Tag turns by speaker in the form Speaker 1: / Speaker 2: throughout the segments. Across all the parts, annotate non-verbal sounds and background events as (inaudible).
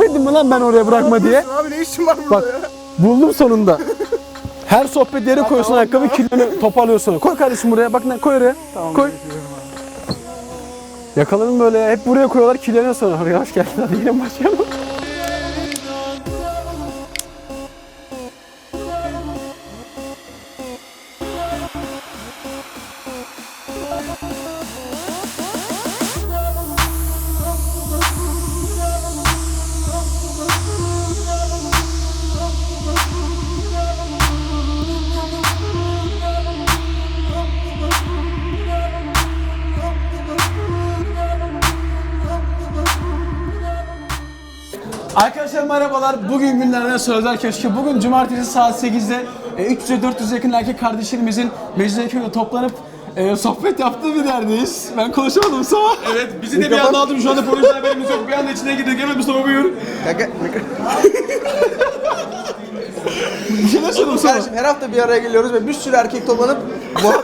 Speaker 1: Demedim mi lan ben oraya bırakma diye?
Speaker 2: Abi ne işin var burada
Speaker 1: Bak
Speaker 2: ya?
Speaker 1: buldum sonunda. (laughs) Her sohbet yere koyuyorsun ayakkabı kirlerini toparlıyorsun. Koy kardeşim buraya. Bak ne koy oraya. koy. Yakalarım böyle. Hep buraya koyuyorlar kirleniyor sonra. Hoş geldin. Hadi yine başlayalım. Arkadaşlar merhabalar. Bugün günlerden Sözler Köşkü. Bugün cumartesi saat 8'de e, 300-400 yakın erkek kardeşlerimizin Mecidiyeköy'de toplanıp e, sohbet yaptığı bir yerdeyiz. Ben konuşamadım sabah.
Speaker 3: Evet, bizi de bir anda aldım. Şu anda proje haberimiz yok. Bir anda içine girdik. Evet Mustafa buyur.
Speaker 2: Kanka,
Speaker 1: Bir söyledim sana.
Speaker 2: kardeşim her hafta bir araya geliyoruz ve bir sürü erkek toplanıp bu (laughs)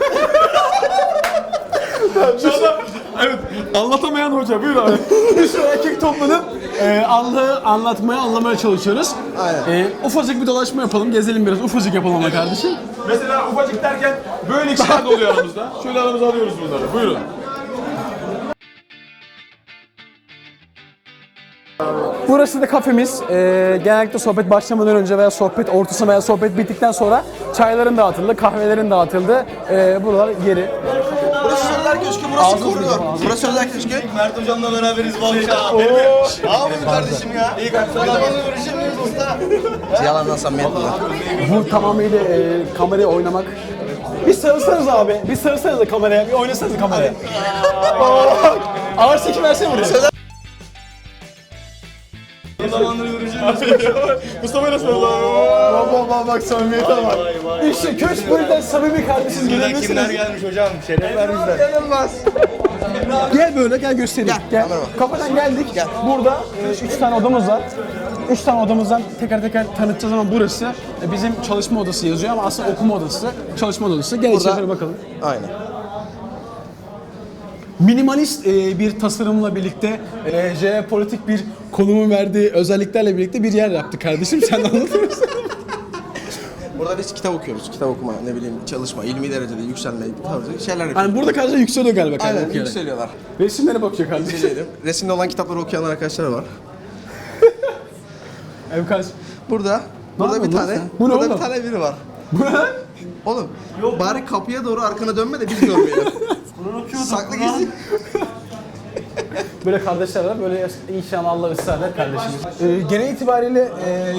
Speaker 3: Şu anda, evet, anlatamayan hoca. Buyur abi.
Speaker 1: Bir sürü erkek toplanıp e, Allah'ı anlatmaya, anlamaya çalışıyoruz.
Speaker 2: Aynen.
Speaker 1: E, ufacık bir dolaşma yapalım, gezelim biraz. Ufacık yapalım ama kardeşim.
Speaker 3: Mesela ufacık derken böyle kişiler de oluyor aramızda. Şöyle aramıza alıyoruz bunları. Buyurun.
Speaker 1: Burası da kafemiz. Ee, genellikle sohbet başlamadan önce veya sohbet ortasında veya sohbet bittikten sonra çayların dağıtıldı, kahvelerin dağıtıldı. Ee, buralar yeri.
Speaker 2: Burası Sözler Köşkü, burası koridor. Burası Sözler Köşkü.
Speaker 4: Mert hocamla beraberiz bu akşam.
Speaker 2: Ne yapıyorsun kardeşim ya? İyi kardeşim. görüşemiyoruz usta. Yalandan samimiyet bunlar.
Speaker 1: Bu tamamıyla e, kameraya oynamak. Bir sarılsanız abi. Bir sarılsanız da kameraya. Bir oynasanız kameraya. Ağır çekim versene buraya. (laughs)
Speaker 3: Mustafa nasıl oldu?
Speaker 1: Bak bak bak bak samimiyete bak. İşte köş boyundan samimi kardeşiz gelebilirsiniz.
Speaker 4: kimler gelmiş hocam? Şeref vermişler.
Speaker 1: Gel böyle gel göstereyim. Gel. Kapıdan geldik. Burada 3 tane odamız var. 3 tane odamızdan teker teker tanıtacağız ama burası e, bizim çalışma odası yazıyor ama aslında okuma odası, çalışma odası. Gel
Speaker 2: Burada-
Speaker 1: içeri bakalım.
Speaker 2: Aynen.
Speaker 1: Minimalist e, bir tasarımla birlikte e, jeopolitik bir konumun verdiği özelliklerle birlikte bir yer yaptık kardeşim. Sen anlatır mısın? (laughs)
Speaker 2: Burada biz kitap okuyoruz. Kitap okuma, ne bileyim çalışma, ilmi derecede yükselme tarzı şeyler yapıyoruz.
Speaker 1: Yani burada kardeşler yükseliyor galiba kardeşim.
Speaker 2: Aynen
Speaker 1: okuyarak.
Speaker 2: yükseliyorlar.
Speaker 1: Resimlere bakıyor kardeşim.
Speaker 2: Resimde olan kitapları okuyan arkadaşlar var. (laughs)
Speaker 1: Evet kardeşim.
Speaker 2: Burada, burada bir tane?
Speaker 1: Bu ne
Speaker 2: burada
Speaker 1: oğlum?
Speaker 2: bir tane biri var.
Speaker 1: Bu ne?
Speaker 2: Oğlum, bari kapıya doğru arkana dönme de biz görmeyelim. (laughs) Saklı gizli. (laughs)
Speaker 1: Böyle kardeşler var. Böyle inşallah Allah ısrarlar kardeşimiz. Ee, genel itibariyle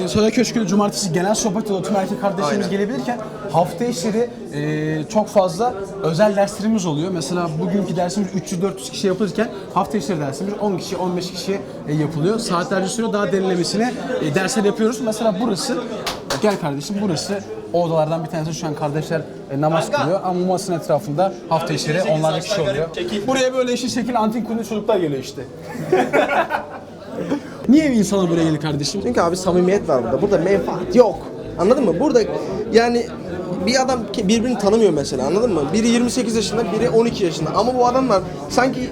Speaker 1: e, Söyle Köşkü'nde cumartesi genel sohbet olan tüm erkek kardeşlerimiz
Speaker 2: Aynen.
Speaker 1: gelebilirken hafta içleri e, çok fazla özel derslerimiz oluyor. Mesela bugünkü dersimiz 300-400 kişi yapılırken hafta içleri dersimiz 10 kişi 15 kişi e, yapılıyor. Saatlerce sürüyor. Daha derinlemesine e, dersler yapıyoruz. Mesela burası Gel kardeşim burası o odalardan bir tanesi şu an kardeşler e, namaz kılıyor ama bu masanın etrafında hafta içleri onlarca kişi oluyor. Buraya böyle işi şekil antin kundu çocuklar geliyor işte. (laughs) Niye bir insana buraya gelir kardeşim?
Speaker 2: Çünkü abi samimiyet var burada. Burada menfaat yok. Anladın mı? Burada yani bir adam ki birbirini tanımıyor mesela anladın mı? Biri 28 yaşında, biri 12 yaşında. Ama bu adamlar sanki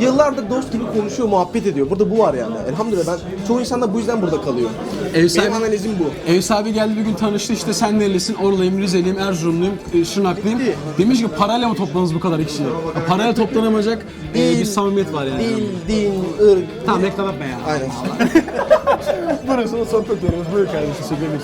Speaker 2: yıllardır dost gibi konuşuyor, muhabbet ediyor. Burada bu var yani. Elhamdülillah ben çoğu insan da bu yüzden burada kalıyor.
Speaker 1: Ev sahibi-
Speaker 2: Benim analizim bu.
Speaker 1: Ev sahibi geldi bir gün tanıştı işte sen nerelisin? Oralıyım, Rizeliyim, Erzurumluyum, e, Şırnaklıyım. Demiş ki parayla mı topladınız bu kadar kişiyi? Ya Parayla toplanamayacak e, bir samimiyet var yani.
Speaker 2: Dil, din, ırk.
Speaker 1: Tamam reklam yapma ya.
Speaker 2: Aynen. (laughs)
Speaker 1: Burası da sohbet yerimiz. Buyur kardeşim söylemek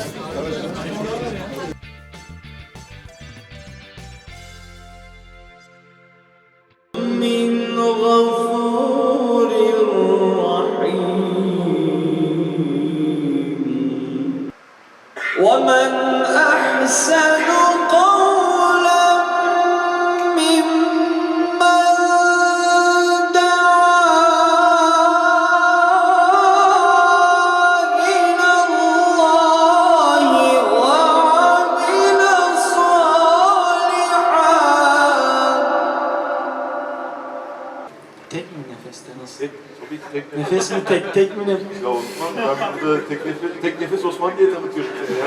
Speaker 5: tek,
Speaker 3: tek
Speaker 5: mi nefes?
Speaker 3: Ya Osman, ben burada tek nefes, tek nefes Osman diye tanıtıyorum seni (laughs) ya.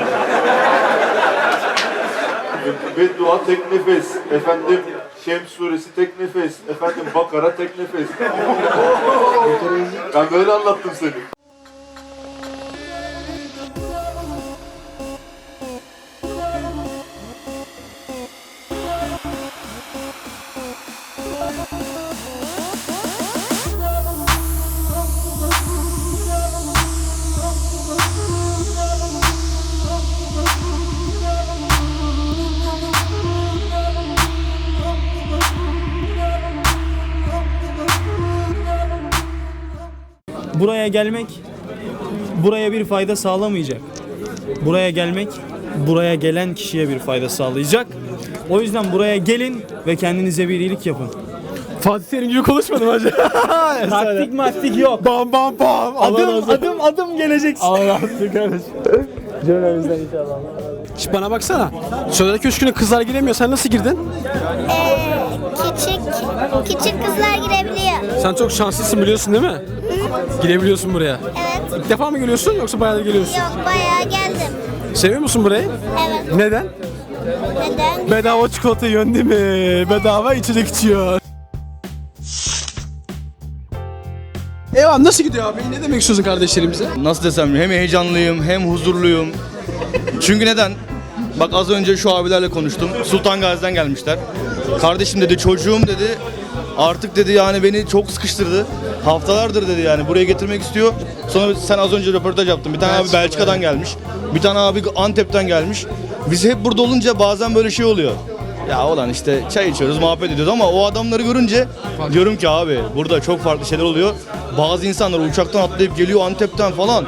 Speaker 3: Beddua tek nefes. Efendim Şems suresi tek nefes. Efendim Bakara tek nefes. (laughs) ben böyle anlattım seni.
Speaker 6: Buraya gelmek buraya bir fayda sağlamayacak. Buraya gelmek buraya gelen kişiye bir fayda sağlayacak. O yüzden buraya gelin ve kendinize bir iyilik yapın.
Speaker 1: Fatih Terim gibi konuşmadım hacı. (laughs)
Speaker 6: Taktik maktik yok.
Speaker 1: bam bam bam.
Speaker 6: Adım adım adım geleceksin.
Speaker 1: Allah razı kardeşim.
Speaker 6: Cümlemizden inşallah.
Speaker 1: Şş, bana baksana. Söyle Köşkü'ne kızlar giremiyor. Sen nasıl girdin?
Speaker 7: küçük küçük kızlar girebiliyor.
Speaker 1: Sen çok şanslısın biliyorsun değil mi? Girebiliyorsun buraya.
Speaker 7: Evet.
Speaker 1: İlk defa mı geliyorsun yoksa bayağı da geliyorsun?
Speaker 7: Yok bayağı geldim.
Speaker 1: Seviyor musun burayı?
Speaker 7: Evet.
Speaker 1: Neden?
Speaker 7: Neden?
Speaker 1: Bedava çikolata yiyorsun değil mi? Bedava içecek içiyor. Eyvah nasıl gidiyor abi? Ne demek istiyorsun kardeşlerimize?
Speaker 4: Nasıl desem hem heyecanlıyım hem huzurluyum. Çünkü neden? Bak az önce şu abilerle konuştum. Sultan Gazi'den gelmişler. Kardeşim dedi çocuğum dedi. Artık dedi yani beni çok sıkıştırdı. Haftalardır dedi yani buraya getirmek istiyor. Sonra sen az önce röportaj yaptın. Bir tane abi Belçika'dan gelmiş. Bir tane abi Antep'ten gelmiş. Biz hep burada olunca bazen böyle şey oluyor. Ya olan işte çay içiyoruz, muhabbet ediyoruz ama o adamları görünce diyorum ki abi burada çok farklı şeyler oluyor. Bazı insanlar uçaktan atlayıp geliyor Antep'ten falan.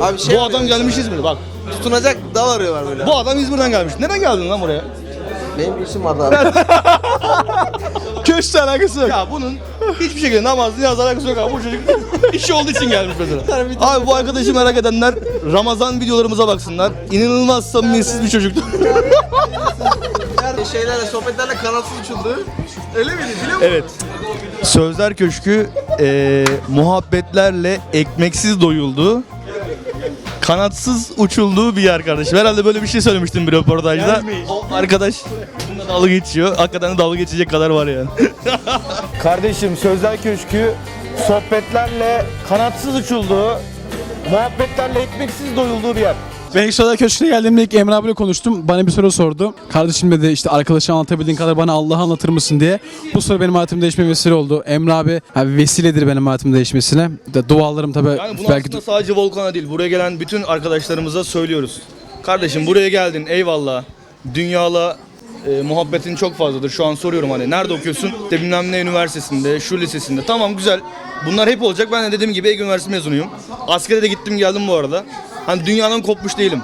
Speaker 2: Abi şey
Speaker 4: Bu adam gelmiş İzmir'e bak.
Speaker 2: tutunacak dal arıyorlar böyle.
Speaker 4: Bu adam İzmir'den gelmiş. Neden geldin lan buraya?
Speaker 2: Benim bir işim vardı abi. (laughs)
Speaker 1: Köşkle alakası yok.
Speaker 4: Ya bunun hiçbir şekilde namaz, niyaz alakası yok abi. Bu çocuk işi olduğu için gelmiş mesela. (laughs) Abi bu arkadaşı merak edenler Ramazan videolarımıza baksınlar. İnanılmaz samimiyetsiz bir çocuktu. (laughs)
Speaker 2: Şeylerle sohbetlerle kanatsız uçuldu. Öyle miydi biliyor musun?
Speaker 4: evet. Sözler Köşkü eee, muhabbetlerle ekmeksiz doyuldu. Kanatsız uçulduğu bir yer kardeşim. Herhalde böyle bir şey söylemiştim bir röportajda. O arkadaş bununla dalga geçiyor. Hakikaten de dalga geçecek kadar var yani. (laughs) Kardeşim Sözler Köşkü sohbetlerle kanatsız uçulduğu, muhabbetlerle ekmeksiz doyulduğu bir yer.
Speaker 1: Ben ilk soruda köşküne geldiğimde ilk Emre abiyle konuştum. Bana bir soru sordu. Kardeşim dedi işte arkadaşa anlatabildiğin kadar bana Allah'ı anlatır mısın diye. Bu soru benim hayatımda değişme vesile oldu. Emre abi abi vesiledir benim hayatımın değişmesine. De, dualarım tabii
Speaker 4: Yani bunu
Speaker 1: belki
Speaker 4: aslında sadece Volkan'a değil, buraya gelen bütün arkadaşlarımıza söylüyoruz. Kardeşim buraya geldin, eyvallah. Dünyala e, muhabbetin çok fazladır. Şu an soruyorum hani nerede okuyorsun? İşte bilmem ne üniversitesinde, şu lisesinde. Tamam güzel. Bunlar hep olacak. Ben de dediğim gibi Ege Üniversitesi mezunuyum. Askere de gittim geldim bu arada. Hani dünyadan kopmuş değilim.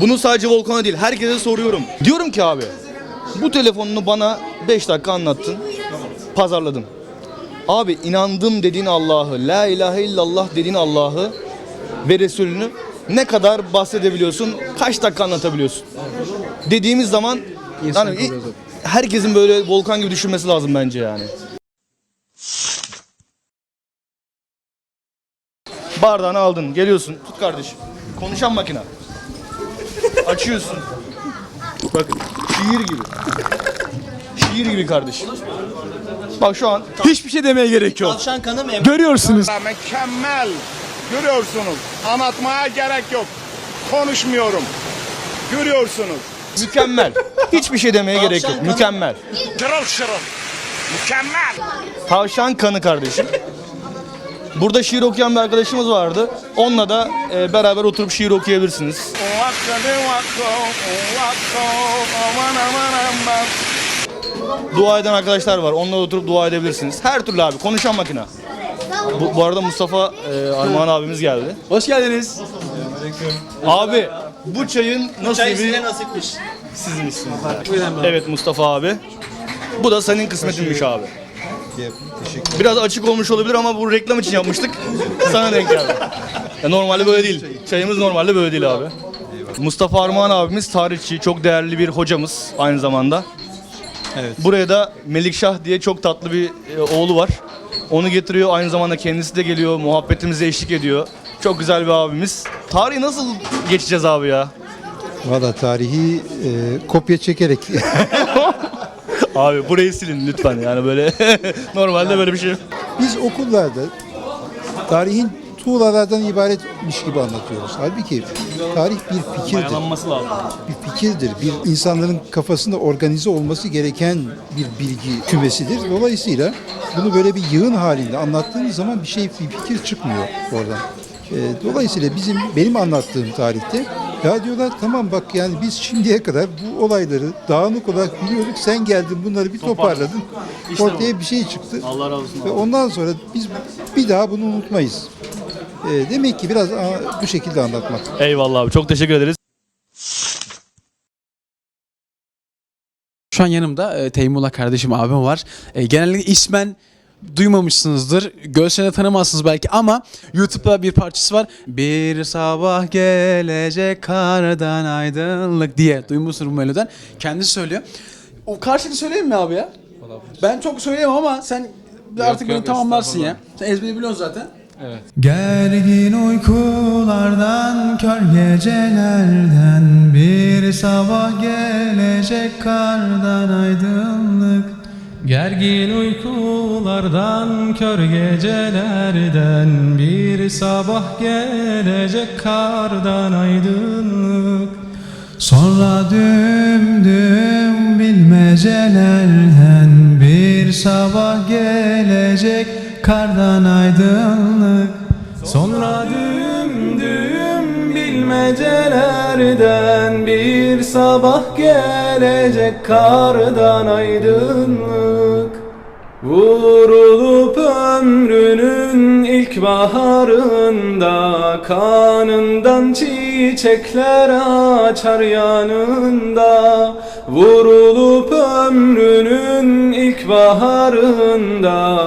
Speaker 4: Bunu sadece Volkan'a değil, herkese soruyorum. Diyorum ki abi, bu telefonunu bana 5 dakika anlattın, pazarladın. Abi inandım dediğin Allah'ı, la ilahe illallah dediğin Allah'ı ve Resulünü ne kadar bahsedebiliyorsun, kaç dakika anlatabiliyorsun? Dediğimiz zaman yani herkesin böyle volkan gibi düşünmesi lazım bence yani. Bardağını aldın, geliyorsun. Tut kardeşim. Konuşan makine. Açıyorsun. Bak şiir gibi. Şiir gibi kardeşim. Bak şu an
Speaker 1: hiçbir şey demeye gerek yok. Görüyorsunuz.
Speaker 8: Mükemmel. Görüyorsunuz. Anlatmaya gerek yok. Konuşmuyorum. Görüyorsunuz.
Speaker 4: Mükemmel. Hiçbir şey demeye gerek yok. Mükemmel.
Speaker 8: Şırıl şırıl. Mükemmel.
Speaker 4: Tavşan kanı kardeşim. Burada şiir okuyan bir arkadaşımız vardı. Onunla da e, beraber oturup şiir okuyabilirsiniz. Dua eden arkadaşlar var. Onunla oturup dua edebilirsiniz. Her türlü abi. Konuşan makine. Bu, bu arada Mustafa e, Armağan abimiz geldi.
Speaker 1: Hoş geldiniz.
Speaker 4: Abi bu çayın nasibi nasipmiş. Sizin isminiz. Evet Mustafa abi. Bu da senin kısmetinmiş abi. Biraz açık olmuş olabilir ama bu reklam için yapmıştık. (laughs) Sana denk geldi. Ya normalde böyle değil. Çayımız normalde böyle değil abi. Mustafa Armağan abimiz tarihçi, çok değerli bir hocamız aynı zamanda. Evet. Buraya da Melikşah diye çok tatlı bir e, oğlu var. Onu getiriyor. Aynı zamanda kendisi de geliyor. Muhabbetimize eşlik ediyor. Çok güzel bir abimiz. Tarihi nasıl geçeceğiz abi ya?
Speaker 9: Valla tarihi e, kopya çekerek (laughs)
Speaker 4: Abi burayı silin lütfen yani böyle (laughs) normalde böyle bir şey. yok.
Speaker 9: biz okullarda tarihin tuğlalardan ibaretmiş gibi anlatıyoruz. Halbuki tarih bir fikirdir.
Speaker 4: Dayanılması lazım.
Speaker 9: Bir fikirdir. Bir insanların kafasında organize olması gereken bir bilgi kümesidir. Dolayısıyla bunu böyle bir yığın halinde anlattığınız zaman bir şey bir fikir çıkmıyor oradan. E, dolayısıyla bizim benim anlattığım tarihte Ya diyorlar tamam bak yani biz şimdiye kadar bu olayları dağınık olarak biliyorduk. Sen geldin bunları bir toparladın.
Speaker 6: İşte
Speaker 9: Ortaya bir şey çıktı.
Speaker 6: Allah razı olsun.
Speaker 9: Ve ondan sonra biz bir daha bunu unutmayız. Ee, demek ki biraz bu şekilde anlatmak.
Speaker 4: Eyvallah abi çok teşekkür ederiz.
Speaker 1: Şu an yanımda e, Teymullah kardeşim abim var. E, genellikle ismen duymamışsınızdır. Görsene tanımazsınız belki ama YouTube'da bir parçası var. Bir sabah gelecek kardan aydınlık diye duymuşsunuz bu melodiden. Kendisi söylüyor. O karşılığı söyleyeyim mi abi ya? Ben çok söyleyemem ama sen artık beni tamamlarsın ya. Sen ezberi biliyorsun zaten.
Speaker 10: Gergin uykulardan, kör gecelerden Bir sabah gelecek kardan aydınlık Gergin uykulardan, kör gecelerden Bir sabah gelecek kardan aydınlık. Sonra düm düm bilmecelerden Bir sabah gelecek kardan aydınlık. Sonra düm düm bilmecelerden Bir sabah gelecek kardan aydınlık. Vurulup ömrünün ilk baharında Kanından çiçekler açar yanında. Vurulup ömrünün ilk baharında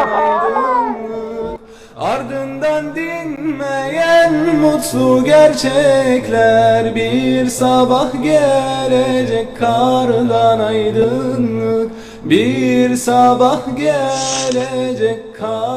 Speaker 10: mutlu gerçekler. Bir sabah gelecek kardan aydınlık. Bir sabah gelecek kardan